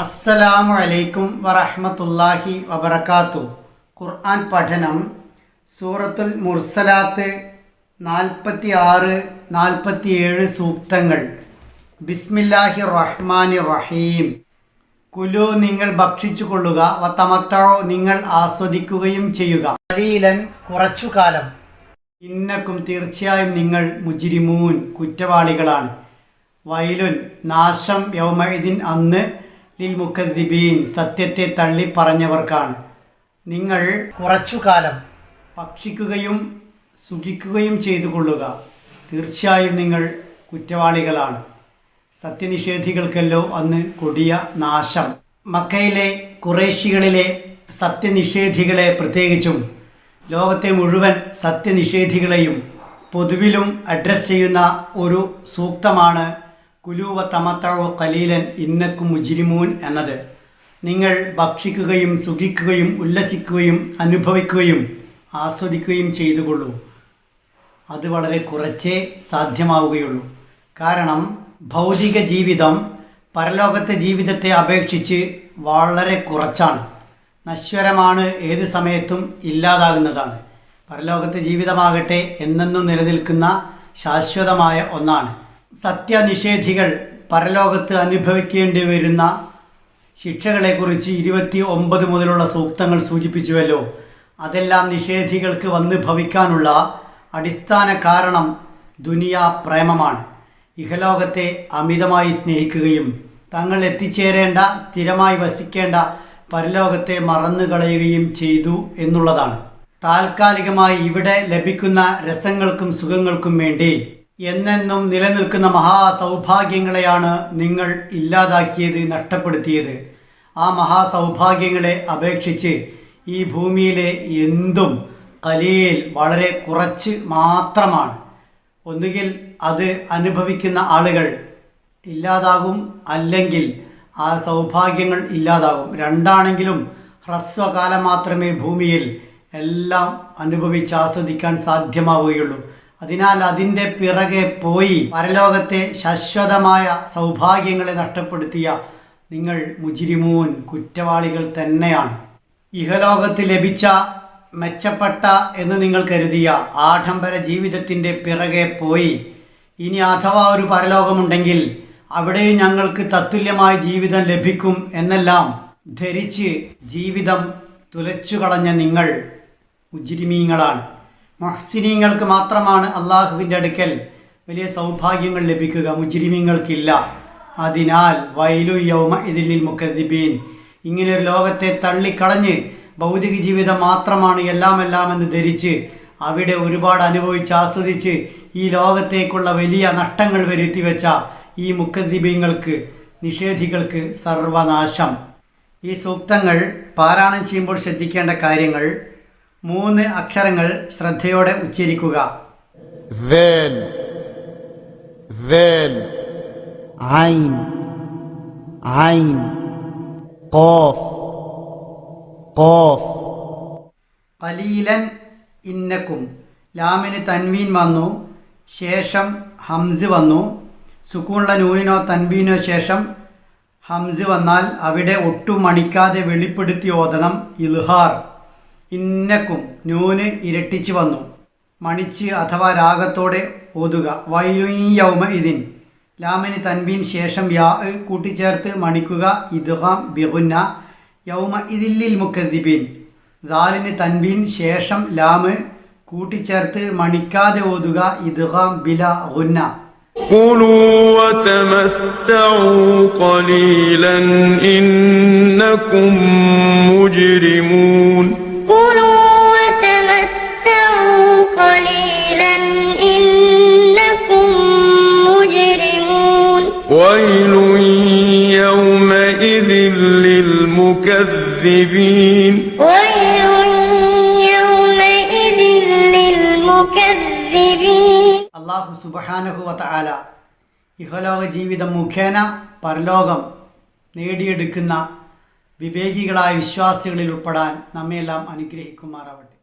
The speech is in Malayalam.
അസ്സലാമു അലൈക്കും വറഹ്മത്തുള്ളാഹി വബറകാത്തു. ഖുർആൻ പഠനം സൂറത്തുൽ മുർസലാത്ത് നാൽപ്പത്തി ആറ് നാൽപ്പത്തിയേഴ് സൂക്തങ്ങൾ. ബിസ്മില്ലാഹി റഹ്മാൻ റഹീം. കുലു നിങ്ങൾ ഭക്ഷിച്ചു കൊള്ളുക വത്തമത്തോ നിങ്ങൾ ആസ്വദിക്കുകയും ചെയ്യുക. അലീലൻ കുറച്ചു കാലം ഇന്നക്കും തീർച്ചയായും നിങ്ങൾ മുജിരിമൂൻ കുറ്റവാളികളാണ്. വയലുൻ നാശം യൗമൈദിൻ അന്ന് ലിൽ സത്യത്തെ തള്ളി പറഞ്ഞവർക്കാണ് നിങ്ങൾ കുറച്ചു കാലം ഭക്ഷിക്കുകയും സുഖിക്കുകയും ചെയ്തു കൊള്ളുക തീർച്ചയായും നിങ്ങൾ കുറ്റവാളികളാണ്. സത്യനിഷേധികൾക്കല്ലോ അന്ന് കൊടിയ നാശം. മക്കയിലെ കുറേശികളിലെ സത്യനിഷേധികളെ പ്രത്യേകിച്ചും ലോകത്തെ മുഴുവൻ സത്യനിഷേധികളെയും പൊതുവിലും അഡ്രസ്സ് ചെയ്യുന്ന ഒരു സൂക്തമാണ് കുലൂവ തമത്തവ കലീലൻ ഇന്നക്കും മുജിരിമൂൻ എന്നത്. നിങ്ങൾ ഭക്ഷിക്കുകയും സുഖിക്കുകയും ഉല്ലസിക്കുകയും അനുഭവിക്കുകയും ആസ്വദിക്കുകയും ചെയ്തുകൊള്ളൂ. അത് വളരെ കുറച്ചേ സാധ്യമാവുകയുള്ളൂ. കാരണം ഭൗതിക ജീവിതം പരലോകത്തെ ജീവിതത്തെ അപേക്ഷിച്ച് വളരെ കുറച്ചാണ്. നശ്വരമാണ് ഏത് സമയത്തും ഇല്ലാതാകുന്നതാണ്. പരലോകത്തെ ജീവിതമാകട്ടെ എന്നെന്നും നിലനിൽക്കുന്ന ശാശ്വതമായ ഒന്നാണ്. സത്യനിഷേധികൾ പരലോകത്ത് അനുഭവിക്കേണ്ടി വരുന്ന ശിക്ഷകളെക്കുറിച്ച് ഇരുപത്തി ഒമ്പത് മുതലുള്ള സൂക്തങ്ങൾ സൂചിപ്പിച്ചുവല്ലോ. അതെല്ലാം നിഷേധികൾക്ക് വന്ന് ഭവിക്കാനുള്ള അടിസ്ഥാന കാരണം ദുനിയാ പ്രേമമാണ്. ഇഹലോകത്തെ അമിതമായി സ്നേഹിക്കുകയും തങ്ങൾ എത്തിച്ചേരേണ്ട സ്ഥിരമായി വസിക്കേണ്ട പരലോകത്തെ മറന്നു കളയുകയും ചെയ്തു എന്നുള്ളതാണ്. താൽക്കാലികമായി ഇവിടെ ലഭിക്കുന്ന രസങ്ങൾക്കും സുഖങ്ങൾക്കും വേണ്ടി എന്നെന്നും നിലനിൽക്കുന്ന മഹാസൗഭാഗ്യങ്ങളെയാണ് നിങ്ങൾ ഇല്ലാതാക്കിയത് നഷ്ടപ്പെടുത്തിയത്. ആ മഹാസൗഭാഗ്യങ്ങളെ അപേക്ഷിച്ച് ഈ ഭൂമിയിലെ എന്തും കലിയിൽ വളരെ കുറച്ച് മാത്രമാണ്. ഒന്നുകിൽ അത് അനുഭവിക്കുന്ന ആളുകൾ ഇല്ലാതാകും അല്ലെങ്കിൽ ആ സൗഭാഗ്യങ്ങൾ ഇല്ലാതാകും. രണ്ടാണെങ്കിലും ഹ്രസ്വകാലം മാത്രമേ ഭൂമിയിൽ എല്ലാം അനുഭവിച്ച് ആസ്വദിക്കാൻ സാധ്യമാവുകയുള്ളൂ. അതിനാൽ അതിന്റെ പിറകെ പോയി പരലോകത്തെ ശാശ്വതമായ സൗഭാഗ്യങ്ങളെ നഷ്ടപ്പെടുത്തിയ നിങ്ങൾ മുജിരിമൂൻ കുറ്റവാളികൾ തന്നെയാണ്. ഇഹലോകത്ത് ലഭിച്ച മെച്ചപ്പെട്ട എന്ന് നിങ്ങൾ കരുതിയ ആഡംബര ജീവിതത്തിന്റെ പിറകെ പോയി. ഇനി അഥവാ ഒരു പരലോകമുണ്ടെങ്കിൽ അവിടെയും ഞങ്ങൾക്ക് തത്തുല്യമായ ജീവിതം ലഭിക്കും എന്നെല്ലാം ധരിച്ച് ജീവിതം തുലച്ചു കളഞ്ഞ നിങ്ങൾ ഉജിരിമീങ്ങളാണ് മഹ്സിനീങ്ങൾക്ക് മാത്രമാണ് അള്ളാഹുവിന്റെ അടുക്കൽ വലിയ സൗഭാഗ്യങ്ങൾ ലഭിക്കുക മുജിരിമീങ്ങൾക്കില്ല. അതിനാൽ വൈലു യൗമ ഇതിലിൽ മുക്കദിബീൻ ഇങ്ങനെ ഒരു ലോകത്തെ തള്ളിക്കളഞ്ഞ് ഭൗതിക ജീവിതം മാത്രമാണ് എല്ലാം എല്ലാം ധരിച്ച് അവിടെ ഒരുപാട് അനുഭവിച്ച് ആസ്വദിച്ച് ഈ ലോകത്തേക്കുള്ള വലിയ നഷ്ടങ്ങൾ വരുത്തി വെച്ച ഈ മുക്കദ്ദിബീങ്ങൾക്ക് നിഷേധികൾക്ക് സർവനാശം. ഈ സൂക്തങ്ങൾ പാരായണം ചെയ്യുമ്പോൾ ശ്രദ്ധിക്കേണ്ട കാര്യങ്ങൾ മൂന്ന് അക്ഷരങ്ങൾ ശ്രദ്ധയോടെ ഉച്ചരിക്കുക ذال ذال عين عين قاف قاف കലീലൻ ഇന്നക്കും ലാമിന് തൻവീൻ വന്നു ശേഷം ഹംസ് വന്നു സുക്കൂണുള്ള നൂനിനോ തൻവീനോ ശേഷം ഹംസ് വന്നാൽ അവിടെ ഒട്ടും മണിക്കാതെ വെളിപ്പെടുത്തി ഓതണം ഇൽഹാർ ഇന്നക്കും നൂന് ഇരട്ടിച്ച് വന്നു മണിച്ച് അഥവാ രാഗത്തോടെ ഓതുക വൈലുയൗമ ഇതിൻ ലാമിന് തൻവീൻ ശേഷം യാ ഇ കൂട്ടിച്ചേർത്ത് മണിക്കുക ഇദ്ഹാം ബിഗുന്ന യൗമ ഇതില്ലിൽ മുക്കദ്ദിബീൻ ദാലിന് തൻവീൻ ശേഷം ലാമ് കൂട്ടിച്ചേർത്ത് മണിക്കാതെ ഓതുക ഇദ്ഹാം ബില ഗുന്ന كلوا وتمتعوا قليلا إنكم مجرمون ويل يومئذ للمكذبين ويل يومئذ للمكذبين അള്ളാഹു സുബഹാനഹു വതആല ഇഹലോക ജീവിതം മുഖേന പരലോകം നേടിയെടുക്കുന്ന വിവേകികളായ വിശ്വാസികളിൽ ഉൾപ്പെടാൻ നമ്മയെല്ലാം അനുഗ്രഹിക്കുമാറാവട്ടെ